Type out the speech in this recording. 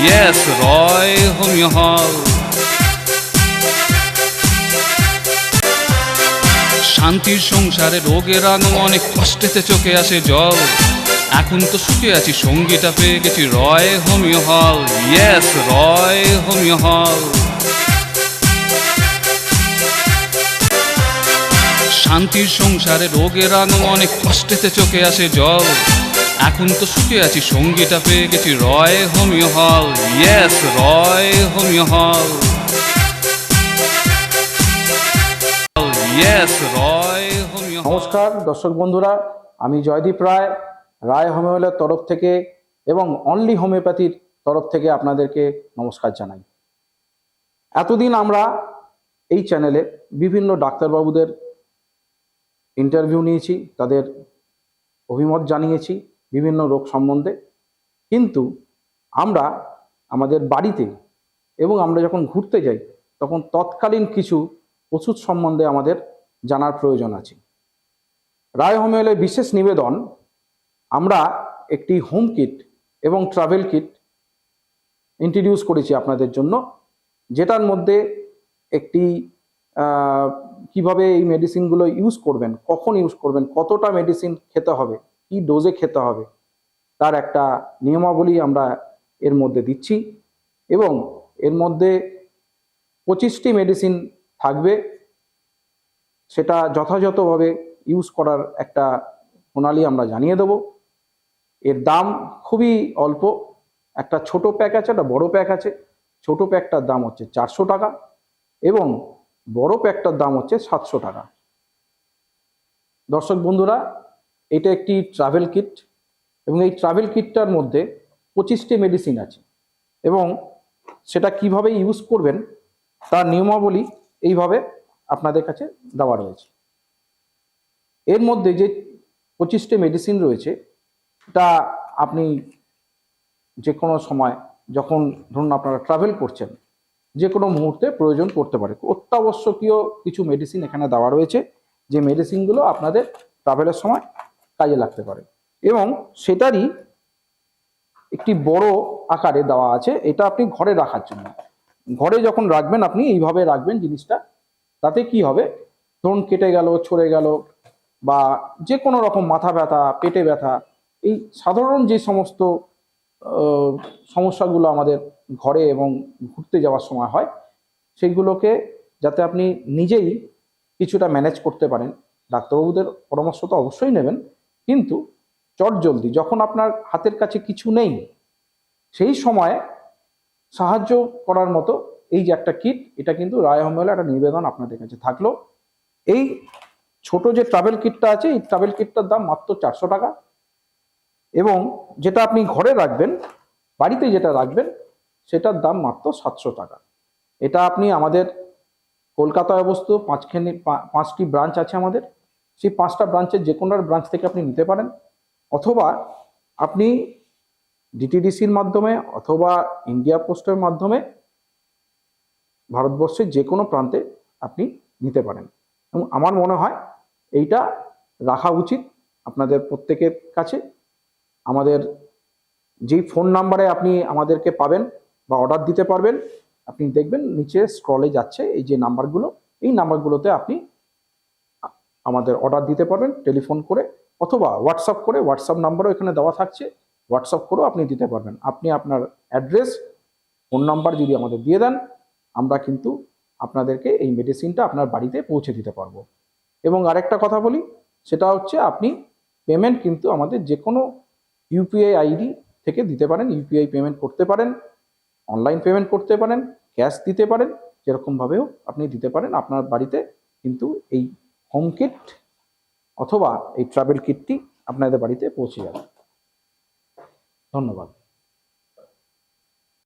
Yes, Roy Homeo Hall. শান্তির সংসারে রোগের আনো অনেক কষ্টেতে চোখে আসে জল। এখন তো সুখে আছি সঙ্গীটা পেয়ে গেছি Roy homeo hall yes Roy homeo hall শান্তির সংসারে রোগের আনো অনেক কষ্টেতে চোখে আসে জল। এখন তো সুখে আছি, সঙ্গীটা পেয়ে গেছি, Roy homeo hall. Yes Roy homeo hall. Yes Roy homeo নমস্কার, দর্শক বন্ধুরা, আমি জয়দীপ রায় রায় হোমিওপ্যাথের তরফ থেকে এবং অনলি হোমিওপ্যাথির তরফ থেকে আপনাদেরকে নমস্কার জানাই। এতদিন আমরা এই চ্যানেলে বিভিন্ন ডাক্তারবাবুদের ইন্টারভিউ নিয়েছি, তাদের অভিমত জানিয়েছি বিভিন্ন রোগ সম্বন্ধে। কিন্তু আমরা আমাদের বাড়িতে এবং আমরা যখন ঘুরতে যাই, তখন তৎকালীন কিছু ওষুধ সম্বন্ধে আমাদের জানার প্রয়োজন আছে। রায় হোমিওলের বিশেষ নিবেদন, আমরা একটি হোম কিট এবং ট্রাভেল কিট ইন্ট্রোডিউস করেছি আপনাদের জন্য, যেটার মধ্যে একটি কীভাবে এই মেডিসিনগুলো ইউজ করবেন, কখন ইউজ করবেন, কতটা মেডিসিন খেতে হবে কি ডোজে খেতে হবে, তার একটা নিয়মাবলী আমরা এর মধ্যে দিচ্ছি এবং এর মধ্যে পঁচিশটি মেডিসিন থাকবে, সেটা যথাযথভাবে ইউজ করার একটা প্রণালী আমরা জানিয়ে দেব। এর দাম খুবই অল্প, একটা ছোট প্যাক আছে, একটা বড় প্যাক আছে, ছোট প্যাকটার দাম হচ্ছে চারশো টাকা এবং বড় প্যাকটার দাম হচ্ছে সাতশো টাকা। দর্শক বন্ধুরা এটা একটি ট্রাভেল কিট এবং এই ট্রাভেল কিটটার মধ্যে পঁচিশটি মেডিসিন আছে এবং সেটা কীভাবে ইউজ করবেন তার নিয়মাবলী এইভাবে আপনাদের কাছে দেওয়া রয়েছে। এর মধ্যে যে পঁচিশটি মেডিসিন রয়েছে, তা আপনি যে কোনো সময় যখন ধরুন আপনারা ট্রাভেল করছেন যে কোনো মুহূর্তে প্রয়োজন করতে পারে। অত্যাবশ্যকীয় কিছু মেডিসিন এখানে দেওয়া রয়েছে, যে মেডিসিনগুলো আপনাদের ট্রাভেলের সময় কাজে লাগতে পারে। এবং সেটারই একটি বড় আকারে দেওয়া আছে, এটা আপনি ঘরে রাখার জন্য। ঘরে যখন রাখবেন আপনি, এইভাবে রাখবেন জিনিসটা, তাতে কি হবে? ধরুন কেটে গেল, ছড়ে গেল, বা যে কোনো রকম মাথা ব্যথা, পেটে ব্যথা, এই সাধারণ যে সমস্ত সমস্যাগুলো আমাদের ঘরে এবং ঘুরতে যাওয়ার সময় হয়, সেইগুলোকে যাতে আপনি নিজেই কিছুটা ম্যানেজ করতে পারেন। ডাক্তারবাবুদের পরামর্শ তো অবশ্যই নেবেন কিন্তু চট জলদি, যখন আপনার হাতের কাছে কিছু নেই, সেই সময় সাহায্য করার মতো এই যে একটা কিট এটা কিন্তু রায় হোমিওলে একটা নিবেদন আপনাদের কাছে থাকল। এই ছোট যে ট্রাভেল কিটটা আছে, এই ট্রাভেল কিটটার দাম মাত্র চারশো টাকা এবং যেটা আপনি ঘরে রাখবেন, বাড়িতে যেটা রাখবেন, সেটার দাম মাত্র সাতশো টাকা। এটা আপনি আমাদের কলকাতায় অবস্থিত, পাঁচখানি পাঁচটি ব্রাঞ্চ আছে আমাদের। সেই পাঁচটা ব্রাঞ্চের যে কোনো ব্রাঞ্চ থেকে আপনি নিতে পারেন। অথবা আপনি ডিটিডিসির মাধ্যমে অথবা ইন্ডিয়া পোস্টের মাধ্যমে ভারতবর্ষের যে কোনো প্রান্তে আপনি নিতে পারেন। এবং আমার মনে হয় এইটা রাখা উচিত আপনাদের প্রত্যেকের কাছে। আমাদের যেই ফোন নাম্বারে আপনি আমাদেরকে পাবেন বা অর্ডার দিতে পারবেন, আপনি দেখবেন নিচে স্ক্রলে যাচ্ছে এই যে নাম্বারগুলো, এই নাম্বারগুলোতে আপনি আমাদের অর্ডার দিতে পারবেন টেলিফোন করে অথবা হোয়াটসঅ্যাপ করে হোয়াটসঅ্যাপ নাম্বারও এখানে দেওয়া থাকছে। হোয়াটসঅ্যাপ করেও আপনি দিতে পারবেন। আপনি আপনার অ্যাড্রেস ফোন নাম্বার যদি আমাদের দিয়ে দেন, আমরা কিন্তু আপনাদেরকে এই মেডিসিনটা আপনার বাড়িতে পৌঁছে দিতে পারব। এবং আরেকটা কথা বলি, সেটা হচ্ছে আপনি পেমেন্ট কিন্তু আমাদের যে কোনো ইউপিআই আইডি থেকে দিতে পারেন ইউপিআই পেমেন্ট করতে পারেন অনলাইন পেমেন্ট করতে পারেন ক্যাশ দিতে পারেন, যেরকমভাবেও আপনি দিতে পারেন, আপনার বাড়িতে কিন্তু এই হোম কিট অথবা এই ট্রাভেল কিটটি আপনাদের বাড়িতে পৌঁছে যাবে। ধন্যবাদ।